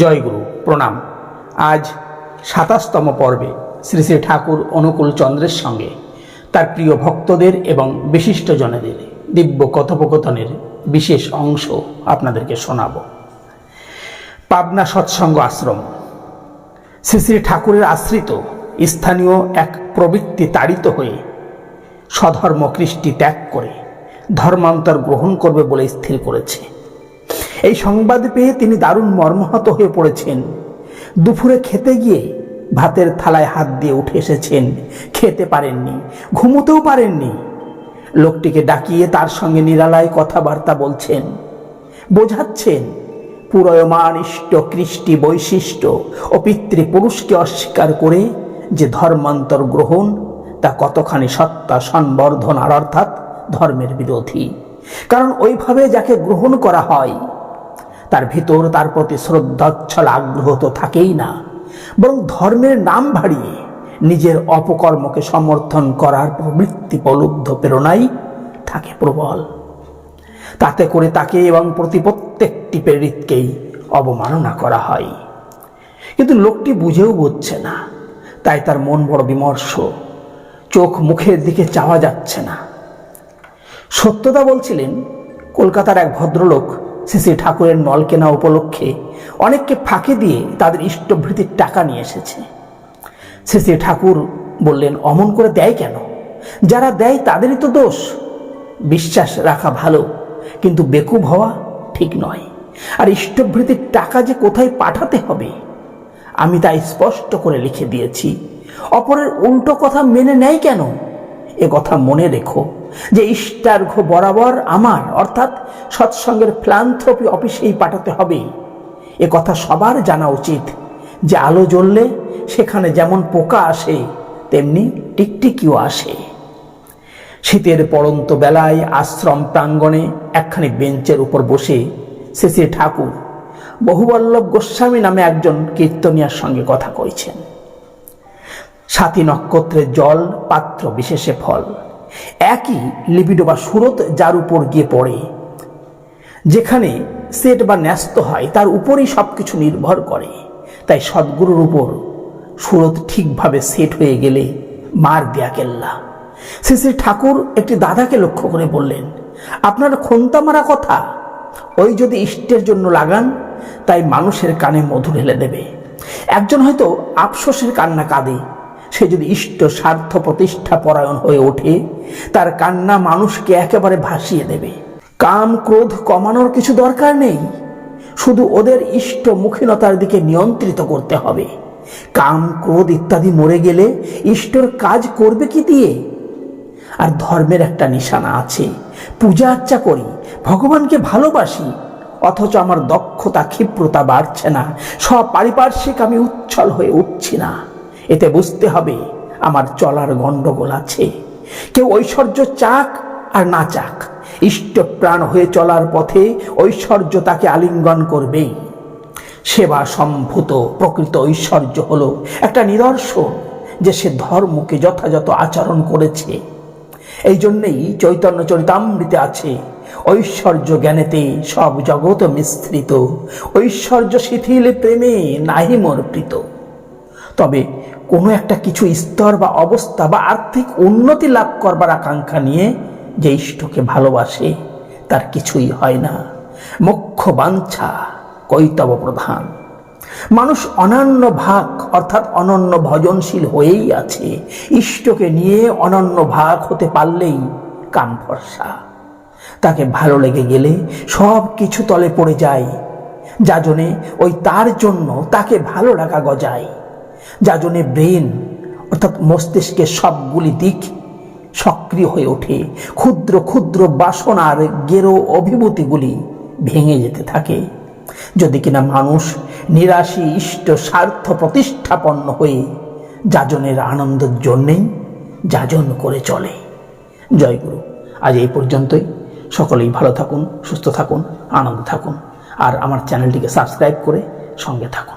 জয়গুরু, প্রণাম। আজ সাতাশতম পর্বে শ্রী শ্রী ঠাকুর অনুকূল চন্দ্রের সঙ্গে তার প্রিয় ভক্তদের এবং বিশিষ্টজনেদের দিব্য কথোপকথনের বিশেষ অংশ আপনাদেরকে শোনাব। পাবনা সৎসঙ্গ আশ্রম। শ্রী শ্রী ঠাকুরের আশ্রিত স্থানীয় এক প্রবৃত্তি তাড়িত হয়ে স্বধর্ম কৃষ্টি ত্যাগ করে ধর্মান্তর গ্রহণ করবে বলে স্থির করেছে। এই সংবাদ পেয়ে তিনি দারুণ মর্মাহত হয়ে পড়েছেন। দুপুরে খেতে গিয়ে ভাতের থালায় হাত দিয়ে উঠে এসেছেন। খেতে পারেননি, ঘুমোতেও পারেননি। লোকটিকে ডাকিয়ে তার সঙ্গে নিরালায় কথাবার্তা বলছেন। বোঝাচ্ছেন পুরয়মান ইষ্ট কৃষ্টি বৈশিষ্ট্য ও পিতৃপুরুষকে অস্বীকার করে যে ধর্মান্তর গ্রহণ, তা কতখানি সত্তা, সংবর্ধনার অর্থাৎ ধর্মের বিরোধী। কারণ ওইভাবে যাকে গ্রহণ করা হয় তার ভিতর তার প্রতি শ্রদ্ধাচ্ছল আগ্রহ তো থাকেই না। বরং ধর্মের নাম ভাড়িয়ে নিজের অপকর্মকে সমর্থন করার প্রবৃত্তি প্রলুব্ধ প্রেরণাই থাকে প্রবল। তাতে করে তাকে এবং প্রতি প্রত্যেকটি প্রেরিতকেই অবমাননা করা হয়। কিন্তু লোকটি বুঝেও বুঝছে না, তাই তার মন বড় বিমর্ষ। চোখ মুখের দিকে চাওয়া যাচ্ছে না। সত্যতা বলছিলেন, কলকাতার এক ভদ্রলোক শ্রী ঠাকুরের নল কেনা উপলক্ষে অনেককে ফাঁকি দিয়ে তাদের ইষ্টভৃতির টাকা নিয়ে এসেছে। শ্রী ঠাকুর বললেন, অমন করে দেয় কেন? যারা দেয় তাদেরই তো দোষ। বিশ্বাস রাখা ভালো, কিন্তু বেকুব হওয়া ঠিক নয়। আর ইষ্টভৃতির টাকা যে কোথায় পাঠাতে হবে? আমি তাই স্পষ্ট করে লিখে দিয়েছি। অপরের উল্টো কথা মেনে নেয় কেন? এ কথা মনে রেখো। যে ইষ্টার্ঘ বরাবর আমার, অর্থাৎ সৎসঙ্গের ফ্লান্থ্রপি অফিসেই পাঠাতে হবে। এ কথা সবার জানা উচিত। যে আলো জ্বললে সেখানে যেমন পোকা আসে, তেমনি টিকটিকিও আসে। শীতের পড়ন্ত বেলায় আশ্রম প্রাঙ্গণে একখানি বেঞ্চের উপর বসে শ্রী ঠাকুর বহুবল্লভ গোস্বামী নামে একজন কীর্তনিয়ার সঙ্গে কথা কইছেন। সাথী নক্ষত্রের জল পাত্র বিশেষে ফল। একই লিবিডো বা সুরত যার উপর গিয়ে পড়ে। যেখানে সেট বা ন্যস্ত হয়, তার উপরেই সব কিছু নির্ভর করে। তাই সদ্গুরুর উপর সুরত ঠিকভাবে সেট হয়ে গেলে মার দেয়া কেল্লা। শ্রী শ্রী ঠাকুর একটি দাদাকে লক্ষ্য করে বললেন, আপনার খন্তা মারা কথা? ওই যদি ইষ্টের জন্য লাগান, তাই মানুষের কানে মধু ঢেলে দেবে। একজন হয়তো আফসোসের কান্না কাঁদে সে যদি ইষ্ট স্বার্থ প্রতিষ্ঠা পরায়ণ হয়ে ওঠে, তার কান্না মানুষকে একেবারে ভাসিয়ে দেবে। কাম ক্রোধ কমানোর কিছু দরকার নেই। শুধু ওদের ইষ্ট মুখীনতার দিকে নিয়ন্ত্রিত করতে হবে। কাম ক্রোধ ইত্যাদি মরে গেলে ইষ্টর কাজ করবে কি দিয়ে? আর ধর্মের একটা নিশানা আছে। পূজা আর্চা করি, ভগবানকে ভালোবাসি, অথচ আমার দক্ষতা ক্ষিপ্রতা বাড়ছে না, সব পারিপার্শ্বিক আমি উচ্ছল হয়ে উঠছি না। এতে বুঝতে হবে আমার চলার গণ্ডগোল আছে। কেউ ঐশ্বর্য চাক আর না চাক। ইষ্ট প্রাণ হয়ে চলার পথে ঐশ্বর্য তাকে আলিঙ্গন করবেই। সেবা সম্ভূত প্রকৃত ঐশ্বর্য হল একটা নিদর্শন যে সে ধর্মকে যথাযথ আচরণ করেছে। এই জন্যেই চৈতন্য চরিতামৃতে আছে, ঐশ্বর্য জ্ঞানেতে সব জগৎ মিশ্রিত, ঐশ্বর্য শিথিল প্রেমে নাহি মোর প্রীত তবে কোনো একটা কিছু স্তর বা অবস্থা বা আর্থিক উন্নতি লাভ করবার আকাঙ্ক্ষা নিয়ে যে ইষ্টকে ভালোবাসে, তার কিছুই হয় না। মুখ্য বাঞ্ছা কৈতব প্রধান। মানুষ অনন্য ভাগ, অর্থাৎ অনন্য ভজনশীল হয়েই আছে। ইষ্টকে নিয়ে অনন্য ভাগ হতে পারলেই কাম ভরসা। তাকে ভালো লেগে গেলে সব কিছু তলে পড়ে যায়। যাজনে ওই তার জন্য তাকে ভালো লাগা গজায়। যাজনে ব্রেন, অর্থাৎ মস্তিষ্কের সবগুলি দিক সক্রিয় হয়ে ওঠে। ক্ষুদ্র ক্ষুদ্র বাসনার গেরো অভিভূতিগুলি ভেঙে যেতে থাকে। যদি কিনা মানুষ নিরাশী, ইষ্ট, স্বার্থ প্রতিষ্ঠাপন্ন হয়ে যাজনের আনন্দের জন্যেই যাজন করে চলে। জয়গুরু আজ এই পর্যন্তই। সকলেই ভালো থাকুন, সুস্থ থাকুন, আনন্দ থাকুন। আর আমার চ্যানেলটিকে সাবস্ক্রাইব করে সঙ্গে থাকুন।